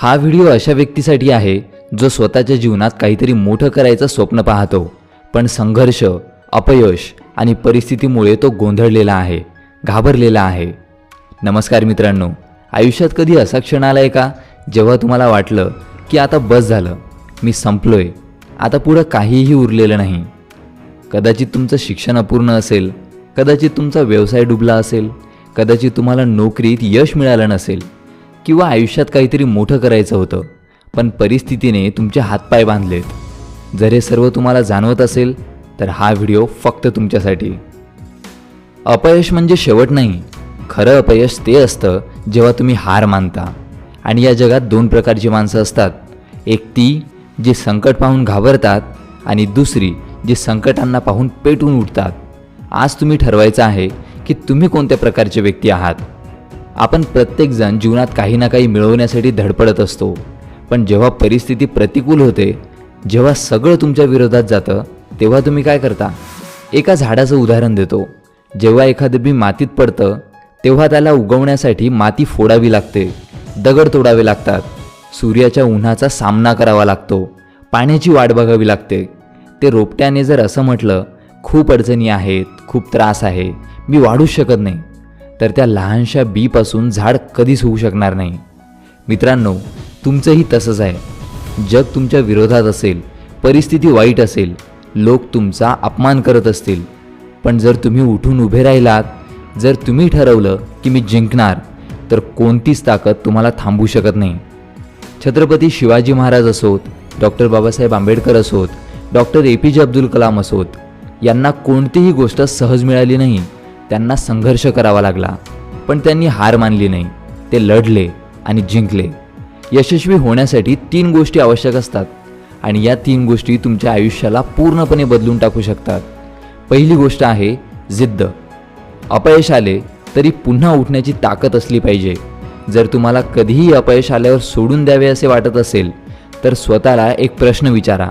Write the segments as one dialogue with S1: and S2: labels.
S1: हा व्हिडिओ अशा व्यक्तीसाठी आहे जो स्वतःच्या जीवनात काहीतरी मोठं करायचं स्वप्न पाहतो. पण संघर्ष अपयश आणि परिस्थितीमुळे तो गोंधळलेला आहे घाबरलेला आहे. नमस्कार मित्रांनो आयुष्यात कधी असा क्षण आला आहे का जेव्हा तुम्हाला वाटलं की आता बस झालं मी संपलोय आता पुढं काहीही उरलेलं नाही. कदाचित तुमचं शिक्षण अपूर्ण असेल कदाचित तुमचा व्यवसाय डुबला असेल कदाचित तुम्हाला नोकरीत यश मिळालं नसेल किंवा आयुष्यात काहीतरी मोठं करायचं होतं पण परिस्थितीने तुमचे हातपाय बांधलेत. जर हे सर्व तुम्हाला जाणवत असेल तर हा व्हिडिओ फक्त तुमच्यासाठी. अपयश म्हणजे शेवट नाही खरं अपयश ते असतं जेव्हा तुम्ही हार मानता. आणि या जगात दोन प्रकारची माणसं असतात एक ती जी संकट पाहून घाबरतात आणि दुसरी जी संकटांना पाहून पेटून उठतात. आज तुम्ही ठरवायचं आहे की तुम्ही कोणत्या प्रकारचे व्यक्ती आहात. आपण प्रत्येकजण जीवनात काही ना काही मिळवण्यासाठी धडपडत असतो. पण जेव्हा परिस्थिती प्रतिकूल होते जेव्हा सगळं तुमच्या विरोधात जातं तेव्हा तुम्ही काय करता? एका झाडाचं उदाहरण देतो. जेव्हा एखादं बी मातीत पडतं तेव्हा त्याला उगवण्यासाठी माती फोडावी लागते. दगड तोडावे लागतात. सूर्याच्या उन्हाचा सामना करावा लागतो. पाण्याची वाट बघावी लागते. ते रोपट्याने जर असं म्हटलं खूप अडचणी आहेत खूप त्रास आहे मी वाढूच शकत नाही. तर त्या लहानशा बीपासून झाड कधीच होऊ शकणार नाही. मित्रांनो तुमचंही तसंच आहे. जग तुमच्या विरोधात असेल परिस्थिती वाईट असेल लोक तुमचा अपमान करत असतील. पण जर तुम्ही उठून उभे राहिलात जर तुम्ही ठरवलं की मी जिंकणार तर कोणतीच ताकद तुम्हाला थांबू शकत नाही. छत्रपती शिवाजी महाराज असोत डॉक्टर बाबासाहेब आंबेडकर असोत डॉक्टर ए पी जे अब्दुल कलाम असोत यांना कोणतीही गोष्ट सहज मिळाली नाही. त्यांना संघर्ष करावा लागला. पण त्यांनी हार मानली नाही. ते लढले आणि जिंकले. यशस्वी होण्यासाठी तीन गोष्टी आवश्यक असतात आणि या तीन गोष्टी तुमच्या आयुष्याला पूर्णपणे बदलून टाकू शकतात. पहिली गोष्ट आहे जिद्द. अपयश आले तरी पुन्हा उठण्याची ताकद असली पाहिजे. जर तुम्हाला कधीही अपयश आल्यावर सोडून द्यावे असे वाटत असेल तर स्वतःला एक प्रश्न विचारा.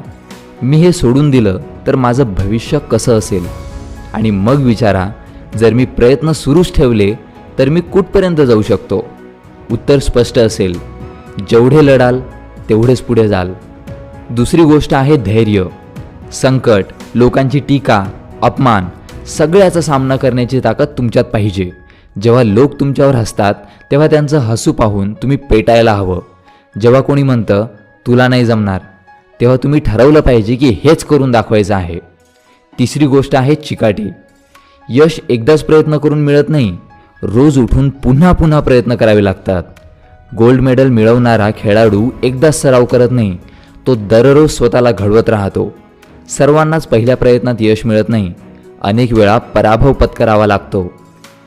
S1: मी हे सोडून दिलं तर माझं भविष्य कसं असेल? आणि मग विचारा जर मी प्रयत्न सुरूच ठेवले तर मी कुठपर्यंत जाऊ शकतो? उत्तर स्पष्ट असेल जेवढे लढाल तेवढेच पुढे जाल. दुसरी गोष्ट आहे धैर्य. संकट लोकांची टीका अपमान सगळ्याचा सामना करण्याची ताकद तुमच्यात पाहिजे. जेव्हा लोक तुमच्यावर हसतात तेव्हा त्यांचं हसू पाहून तुम्ही पेटायला हवं. जेव्हा कोणी म्हणतं तुला नाही जमणार तेव्हा तुम्ही ठरवलं पाहिजे की हेच करून दाखवायचं आहे. तिसरी गोष्ट आहे चिकाटी. यश एकदाच प्रयत्न करून मिळत नाही रोज उठून पुन्हा पुन्हा प्रयत्न करावे लागतात. गोल्ड मेडल मिळवणारा खेळाडू एकदाच सराव करत नाही तो दररोज स्वतःला घडवत राहतो. सर्वांनाच पहिल्या प्रयत्नात यश मिळत नाही अनेक वेळा पराभव पत्करावा लागतो.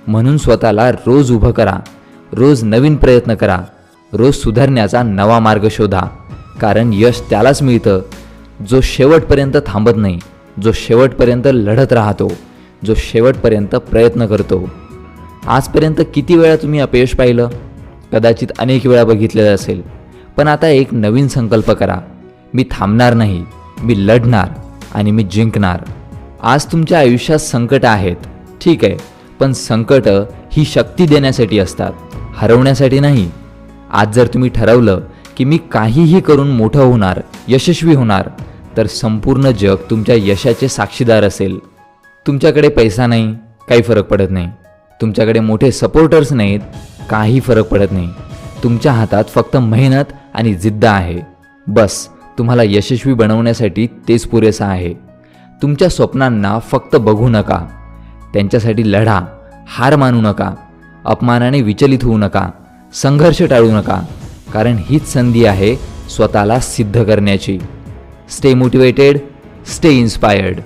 S1: म्हणून स्वतःला रोज उभं करा रोज नवीन प्रयत्न करा रोज सुधारण्याचा नवा मार्ग शोधा. कारण यश त्यालाच मिळतं जो शेवटपर्यंत थांबत नाही जो शेवटपर्यंत लढत राहतो. जो शेवटपर्यंत प्रयत्न करतो. आजपर्यंत किती वेळा तुम्ही अपयश पाहिलं? कदाचित अनेक वेळा बघितलेलं असेल. पण आता एक नवीन संकल्प करा. मी थांबणार नाही. मी लढणार आणि मी जिंकणार. आज तुमच्या आयुष्यात संकट आहेत. ठीक आहे. पण संकट ही शक्ती देण्यासाठी असतात. हरवण्यासाठी नाही. आज जर तुम्ही ठरवलं की मी काहीही करून मोठं होणार यशस्वी होणार तर संपूर्ण जग तुमच्या यशाचे साक्षीदार असेल. तुमच्याकडे पैसा नाही काही फरक पडत नाही. तुमच्याकडे मोठे सपोर्टर्स नाहीत काही फरक पडत नाही. तुमच्या हातात फक्त मेहनत आणि जिद्द आहे. बस तुम्हाला यशस्वी बनवण्यासाठी तेच पुरेसं आहे. तुमच्या स्वप्नांना फक्त बघू नका. त्यांच्यासाठी लढा हार मानू नका. अपमानाने विचलित होऊ नका. संघर्ष टाळू नका. कारण हीच संधी आहे स्वतःला सिद्ध करण्याची. Stay motivated stay inspired